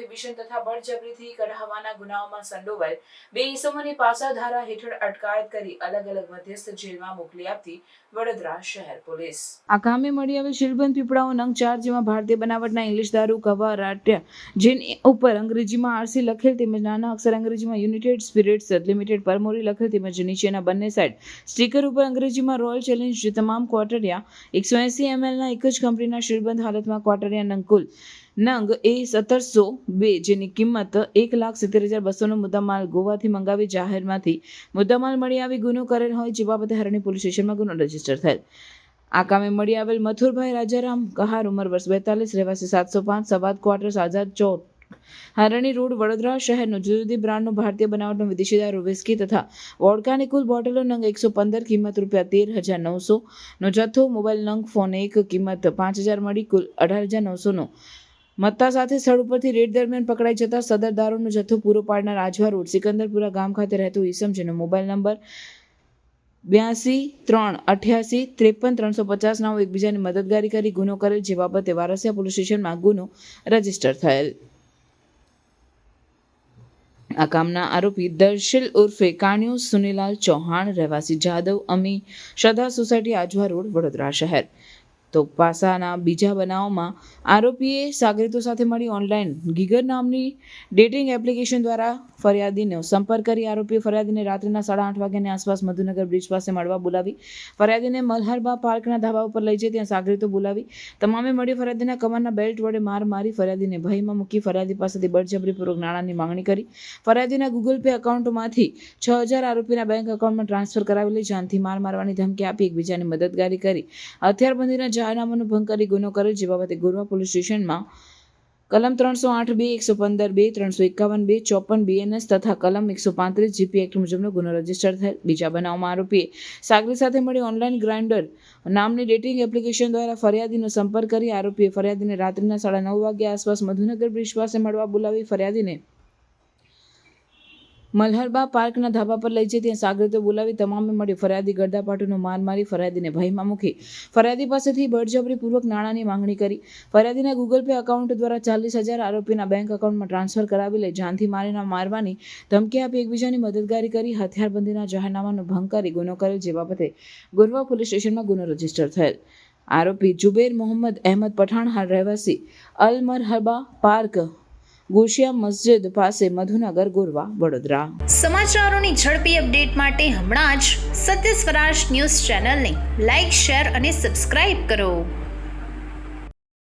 Prohibition તથા બળજબરીથી કઢાવવાના ગુનાઓમાં સંડોવાયેલ બે ઈસમોની પાસા ધારા હેઠળ અટકાયત કરી અલગ અલગ મધ્યસ્થ જેલમાં મોકલી આપતી વડોદરા શહેર પોલીસ. આ કામે મળી આવેલ શિલબંધ પીપળાઓ નંગ ચાર જેમાં ભારતીય બનાવટના ઇંગ્લિશ દારૂ કવા રાટ્યા, જેન ઉપર અંગ્રેજીમાં આરસી લખેલ તેમજ નાના અક્ષર અંગ્રેજીમાં યુનાઇટેડ સ્પિરિટ્સ લિમિટેડ પરમોરી લખેલ તેમજ નીચેના બંને સાઇડ સ્ટીકર ઉપર અંગ્રેજીમાં રોયલ ચેલેન્જ જે તમામ ક્વાર્ટરિયા એકસો એસી એમએલના એક જ કંપનીના શિલબંધ હાલતમાં ક્વાર્ટરિયા નંગ કુલ નંગ એ સત્તરસો બે, જેની કિંમત એક લાખ સિત્તેર હજાર બસોનો મુદ્દામાલ ગોવાથી મંગાવી જાહેરમાંથી મુદ્દામાલ મળી આવી ગુનો કરેલ હોય જે બાબતે હરણી પોલીસ સ્ટેશનમાં ગુનો રજિસ્ટર થયેલ. આ કામે મળી આવેલ મથુરભાઈ રાજારામ કહાર, ઉંમર વર્ષ બેતાલીસ, રહેવાસી સાતસો પાંચ, સવાદ ક્વાર્ટર્સ, આઝાદ ચોક, હરણી રોડ, વડોદરા શહેરનો જુદી જુદી બ્રાન્ડનો ભારતીય બનાવટનો વિદેશી દારૂ, વિસ્કી તથા વોડકાની કુલ બોટલો નંગ એકસો પંદર, કિંમત રૂપિયા તેર હજાર નવસો નો જથ્થો, મોબાઈલ નંગ ફોન એક, કિંમત પાંચ હજાર મળી કુલ અઢાર હજાર નવસોનો મત્તા સાથે સ્થળ ઉપરથી રેડ દરમિયાન પકડાઈ જતા સદર જથ્થો પૂરો પાડનાર આજવા રોડ, સિકંદરપુરા ગામ ખાતે રહેતો ઈસમ મોબાઈલ નંબર બ્યાસી ત્રણ અઠ્યાસી ત્રેપન ત્રણસો પચાસ એકબીજાની મદદગારી કરી ગુનો કરેલ જે બાબતે વારસિયા પોલીસ સ્ટેશનમાં ગુનો રજિસ્ટર થયેલ. આ કામના આરોપી દર્શિલ ઉર્ફે કાણિયો સુનીલાલ ચૌહાણ, રહેવાસી જાદવ, અમી, શ્રદ્ધા સોસાયટી, આજવા રોડ, વડોદરા શહેર. તો પાસાના બીજા બનાવમાં આરોપીએ સાગરીતો સાથે મળી ઓનલાઈન ગીગર નામની ડેટિંગ એપ્લિકેશન દ્વારા ફરિયાદીનો સંપર્ક કરી આરોપીએ ફરિયાદીને રાત્રિના સાડા આઠ વાગ્યાની આસપાસ મધુનગર બ્રિજ પાસે મળવા બોલાવી. ફરિયાદીને મલ્હારબા પાર્કના ધાબા ઉપર લઈ જઈ ત્યાં સાગરીતો બોલાવી. તમામે મળી ફરિયાદીના કમરના બેલ્ટ વડે માર મારી ફરિયાદીને ભયમાં મૂકી ફરિયાદી પાસેથી બળજબરીપૂર્વક નાણાંની માંગણી કરી. ફરિયાદીના ગૂગલ પે એકાઉન્ટમાંથી છ હજાર આરોપીના બેંક એકાઉન્ટમાં ટ્રાન્સફર કરાવી લઈ જાનથી માર મારવાની ધમકી આપી એકબીજાની મદદગારી કરી. હથિયારબંધીના જાહેરનામાનો ભંગ કરી ગુનો કર્યો જે બાબતે ગોરવા પોલીસ સ્ટેશનમાં કલમ ત્રણસો આઠ બે, એકસો પંદર બે, ત્રણસો એકાવન બે, ચોપન બીએનએસ તથા કલમ એકસો પાંત્રીસ જીપી એક્ટ મુજબનો ગુનો રજિસ્ટર થયેલ. બીજા બનાવમાં આરોપીએ સાગરી સાથે મળી ઓનલાઈન ગ્રાઇન્ડર નામની ડેટિંગ એપ્લિકેશન દ્વારા ફરિયાદીનો સંપર્ક કરી આરોપીએ ફરિયાદીને રાત્રિના સાડા નવ વાગ્યા આસપાસ મધુનગર બ્રિજ પાસે મળવા બોલાવી ફરિયાદીને મલ્હરબા પાર્કના ધાબા પર લઈ જઈ ત્યાં સાગરતો બોલાવી તમામે મળી ફરિયાદી ગરદાપાટુનો માર મારી ફરિયાદીને ભયમાં મૂકી. ફરિયાદી પાસેથી બળજબરીપૂર્વક નાણાંની માંગણી કરી. ફરિયાદીના ગૂગલ પે એકાઉન્ટ દ્વારા ચાલીસ હજાર આરોપીના બેંક એકાઉન્ટમાં ટ્રાન્સફર કરાવી લઈ જાનથી મારીના મારવાની ધમકી આપી એકબીજાની મદદગારી કરી, હથિયારબંધીના જાહેરનામાનો ભંગ કરી, ગુનો કર્યો જે બાબતે ગોરવા પોલીસ સ્ટેશનમાં ગુનો રજિસ્ટર થયેલ. આરોપી જુબેર મોહમ્મદ અહેમદ પઠાણ રહેવાસી અલ મરહબા પાર્ક ગોશિયા મસ્જિદ પાસે મધુનગર, ગોરવા, વડોદરા. સમાચારોની ઝડપી અપડેટ માટે હમણાં જ સત્ય સ્વરાજ ન્યૂઝ ચેનલને લાઇક શેર અને સબસ્ક્રાઇબ કરો.